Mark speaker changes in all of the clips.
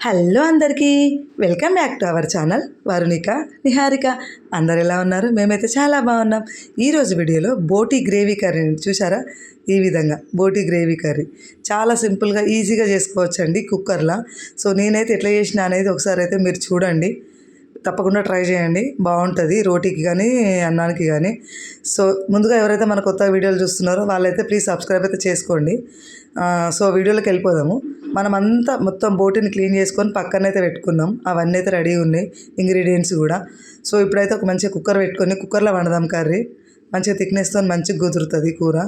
Speaker 1: Hello అందరికీ welcome back to our channel Varunika Niharika. అందరు ఎలా ఉన్నారు? మేమైతే చాలా బాగున్నాం. ఈరోజు వీడియోలో బోటీ గ్రేవీ కర్రీని చూసారా ఈ విధంగా బోటీ గ్రేవీ కర్రీ. చాలా సింపుల్గా ఈజీగా చేసుకోవచ్చండి కుక్కర్లో. సో నేనైతే ఎట్లా చేసిన అనేది ఒకసారి అయితే మీరు చూడండి. తప్పకుండా ట్రై చేయండి. బాగుంటుంది రోటీకి కానీ అన్నానికి కానీ సో ముందుగా ఎవరైతే మన కొత్త వీడియోలు చూస్తున్నారో వాళ్ళైతే ప్లీజ్ సబ్స్క్రైబ్ అయితే చేసుకోండి. సో వీడియోలోకి వెళ్ళిపోదాము. మనం అంతా మొత్తం బోటిని క్లీన్ చేసుకొని పక్కనైతే పెట్టుకున్నాం. అవన్నీ అయితే రెడీ ఉన్నాయి. ఇంగ్రీడియంట్స్ కూడా. సో ఇప్పుడైతే ఒక మంచిగా కుక్కర్ పెట్టుకొని కుక్కర్లో వండదాం కర్రీ. మంచిగా థిక్నెస్తో మంచిగా కుదురుతుంది కూర.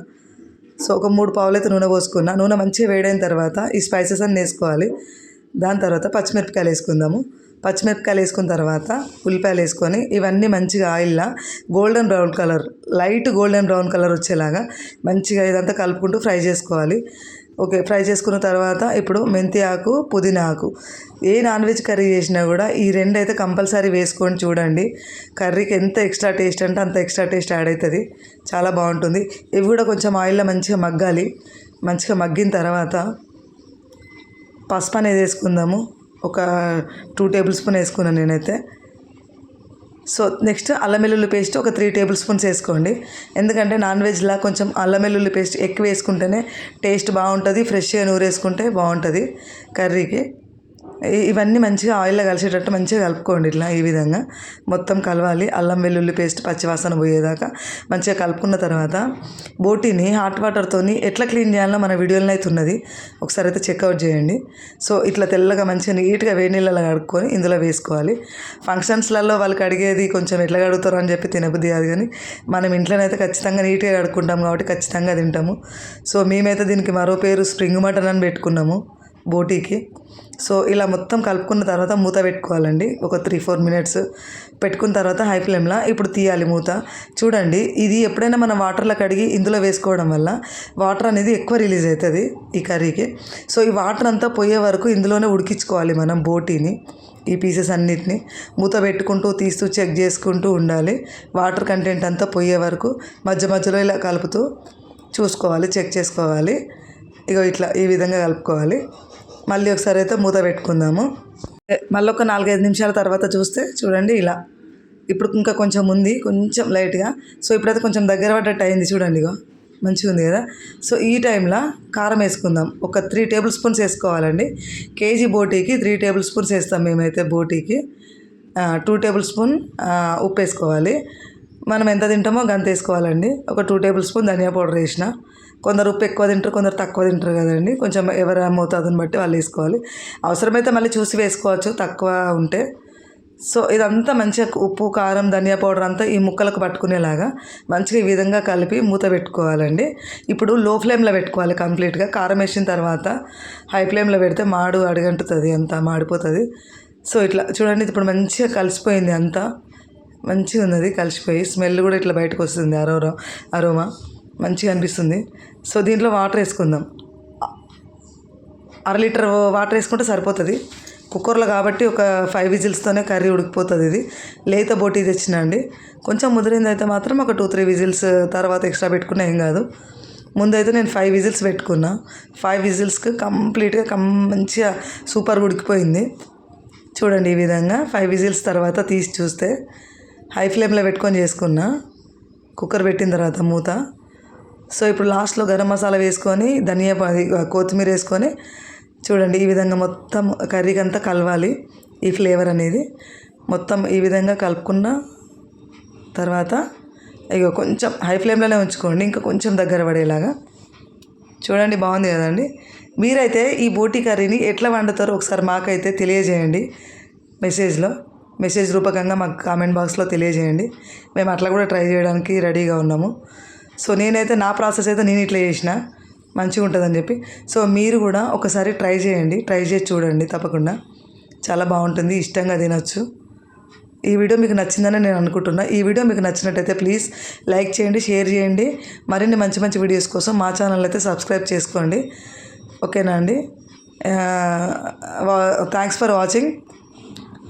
Speaker 1: సో ఒక మూడు పావులు అయితే నూనె పోసుకున్నా. నూనె మంచిగా వేడైన తర్వాత ఈ స్పైసెస్ అన్నీ వేసుకోవాలి. దాని తర్వాత పచ్చిమిరపకాయలు వేసుకుందాము. పచ్చిమిరపకాయలు వేసుకున్న తర్వాత ఉల్లిపాయలు వేసుకొని ఇవన్నీ మంచిగా ఆయిల్లో golden brown colour light golden brown colour వచ్చేలాగా మంచిగా ఇదంతా కలుపుకుంటూ ఫ్రై చేసుకోవాలి. ఓకే ఫ్రై చేసుకున్న తర్వాత ఇప్పుడు మెంతి ఆకు పుదీనా ఆకు. ఏ నాన్ వెజ్ కర్రీ చేసినా కూడా ఈ రెండు అయితే కంపల్సరీ వేసుకొని చూడండి. కర్రీకి ఎంత ఎక్స్ట్రా టేస్ట్ అంటే అంత ఎక్స్ట్రా టేస్ట్ యాడ్ అవుతుంది. చాలా బాగుంటుంది. ఇవి కూడా కొంచెం ఆయిల్లో మంచిగా మగ్గాలి. మంచిగా మగ్గిన తర్వాత పసుపు అనేది వేసుకుందాము. ఒక టూ టేబుల్ స్పూన్ వేసుకున్నాను నేనైతే. సో నెక్స్ట్ అల్లం వెల్లుల్లి పేస్ట్ ఒక త్రీ టేబుల్ స్పూన్స్ వేసుకోండి. ఎందుకంటే నాన్ వెజ్లా కొంచెం అల్లం వెల్లుల్లి పేస్ట్ ఎక్కువ వేసుకుంటేనే టేస్ట్ బాగుంటుంది ఫ్రెష్గా నూరు వేసుకుంటే బాగుంటుంది కర్రీకి. ఇవన్నీ మంచిగా ఆయిల్లో కలిసేటట్టు మంచిగా కలుపుకోండి ఇట్లా ఈ విధంగా. మొత్తం కలవాలి. అల్లం వెల్లుల్లి పేస్ట్ పచ్చివాసన పోయేదాకా మంచిగా కలుపుకున్న తర్వాత బోటీని హాట్ వాటర్తోని ఎట్లా క్లీన్ చేయాలో మన వీడియోలో అయితే ఉన్నది ఒకసారి అయితే చెక్అవుట్ చేయండి. సో ఇట్లా తెల్లగా మంచిగా నీట్గా వేడి నీళ్ళలో కడుక్కొని ఇందులో వేసుకోవాలి. ఫంక్షన్స్లలో వాళ్ళకి అడిగేది కొంచెం ఎట్లా కడుగుతారు అని చెప్పి తినబుద్ధి కాదు కానీ మనం ఇంట్లోనైతే ఖచ్చితంగా నీట్గా కడుక్కుంటాం కాబట్టి ఖచ్చితంగా తింటాము. సో మేమైతే దీనికి మరో పేరు స్ప్రింగ్ మటన్ అని పెట్టుకున్నాము. బోటీకి. సో ఇలా మొత్తం కలుపుకున్న తర్వాత మూత పెట్టుకోవాలండి. ఒక త్రీ ఫోర్ మినిట్స్ పెట్టుకున్న తర్వాత హై ఫ్లేమ్లో ఇప్పుడు తీయాలి మూత. చూడండి ఇది ఎప్పుడైనా మనం వాటర్లో కడిగి ఇందులో వేసుకోవడం వల్ల వాటర్ అనేది ఎక్కువ రిలీజ్ అవుతుంది ఈ కర్రీకి. సో ఈ వాటర్ అంతా పోయే వరకు ఇందులోనే ఉడికించుకోవాలి మనం బోటీని ఈ పీసెస్ అన్నిటిని. మూత పెట్టుకుంటూ తీస్తూ చెక్ చేసుకుంటూ ఉండాలి. వాటర్ కంటెంట్ అంతా పోయే వరకు మధ్య మధ్యలో ఇలా కలుపుతూ చూసుకోవాలి చెక్ చేసుకోవాలి. ఇగో ఇట్లా ఈ విధంగా కలుపుకోవాలి. మళ్ళీ ఒకసారి అయితే మూత పెట్టుకుందాము. మళ్ళీ ఒక నాలుగైదు నిమిషాల తర్వాత చూస్తే చూడండి ఇలా. ఇప్పుడు ఇంకా కొంచెం ఉంది కొంచెం లైట్గా. సో ఇప్పుడైతే కొంచెం దగ్గర పడ్డట్టు అయింది చూడండి ఇగో. మంచిగా ఉంది కదా. సో ఈ టైంలో కారం వేసుకుందాం. ఒక త్రీ టేబుల్ స్పూన్స్ వేసుకోవాలండి. కేజీ బోటీకి త్రీ టేబుల్ స్పూన్స్ వేస్తాం మేమైతే బోటీకి. టూ టేబుల్ స్పూన్ ఉప్పు వేసుకోవాలి. మనం ఎంత తింటామో గంత వేసుకోవాలండి. ఒక టూ టేబుల్ స్పూన్ ధనియా పౌడర్ వేసిన. కొందరు ఉప్పు ఎక్కువ తింటారు కొందరు తక్కువ తింటారు కదండి. కొంచెం ఎవరి మోతాదుని బట్టి వాళ్ళు వేసుకోవాలి. అవసరమైతే మళ్ళీ చూసి వేసుకోవచ్చు తక్కువ ఉంటే. సో ఇదంతా మంచిగా ఉప్పు కారం ధనియా పౌడర్ అంతా ఈ ముక్కలకు పట్టుకునేలాగా మంచిగా ఈ విధంగా కలిపి మూత పెట్టుకోవాలండి. ఇప్పుడు లో ఫ్లేమ్లో పెట్టుకోవాలి కంప్లీట్గా. కారం వేసిన తర్వాత హై ఫ్లేమ్లో పెడితే మాడు అడుగంటుతుంది అంతా మాడిపోతుంది. సో ఇట్లా చూడండి ఇప్పుడు మంచిగా కలిసిపోయింది అంతా. మంచిగా ఉన్నది కలిసిపోయి స్మెల్ కూడా ఇట్లా బయటకు వస్తుంది అరోరా అరోమా. మంచిగా అనిపిస్తుంది. సో దీంట్లో వాటర్ వేసుకుందాం. అర లీటర్ వాటర్ వేసుకుంటే సరిపోతుంది. కుక్కర్లో కాబట్టి ఒక ఫైవ్ విజిల్స్తోనే కర్రీ ఉడికిపోతుంది ఇది. లేత బోటీ తెచ్చిన అండి. కొంచెం ముదిరింది అయితే మాత్రం ఒక టూ త్రీ విజిల్స్ తర్వాత ఎక్స్ట్రా పెట్టుకున్నా ఏం కాదు. ముందైతే నేను ఫైవ్ విజిల్స్ పెట్టుకున్నా. ఫైవ్ విజిల్స్కి కంప్లీట్గా కం మంచిగా సూపర్ ఉడికిపోయింది. చూడండి ఈ విధంగా ఫైవ్ విజిల్స్ తర్వాత తీసి చూస్తే హై ఫ్లేమ్లో పెట్టుకొని చేసుకున్నా. కుక్కర్ పెట్టిన తర్వాత మూత. సో ఇప్పుడు లాస్ట్లో గరం మసాలా వేసుకొని ధనియా ప- కొత్తిమీర వేసుకొని చూడండి ఈ విధంగా మొత్తం కర్రీకి అంతా కలవాలి ఈ ఫ్లేవర్ అనేది. మొత్తం ఈ విధంగా కలుపుకున్న తర్వాత ఇక కొంచెం హై ఫ్లేమ్లోనే ఉంచుకోండి ఇంకా కొంచెం దగ్గర పడేలాగా. చూడండి బాగుంది కదండి. మీరైతే ఈ బోటీ కర్రీని ఎట్లా వండుతారో ఒకసారి మాకైతే తెలియజేయండి మెసేజ్లో. మెసేజ్ రూపకంగా మాకు కామెంట్ బాక్స్లో తెలియజేయండి. మేము అట్లా కూడా ట్రై చేయడానికి రెడీగా ఉన్నాము. సో నేనైతే నా ప్రాసెస్ అయితే నేను ఇట్లా చేసిన. మంచిగా ఉంటుందని చెప్పి. సో మీరు కూడా ఒకసారి ట్రై చేయండి. ట్రై చేసి చూడండి తప్పకుండా. చాలా బాగుంటుంది. ఇష్టంగా తినొచ్చు. ఈ వీడియో మీకు నచ్చిందని నేను అనుకుంటున్నా. ఈ వీడియో మీకు నచ్చినట్టయితే ప్లీజ్ లైక్ చేయండి షేర్ చేయండి. మరిన్ని మంచి మంచి వీడియోస్ కోసం మా ఛానల్ అయితే సబ్స్క్రైబ్ చేసుకోండి. ఓకేనా అండి? Thanks for watching.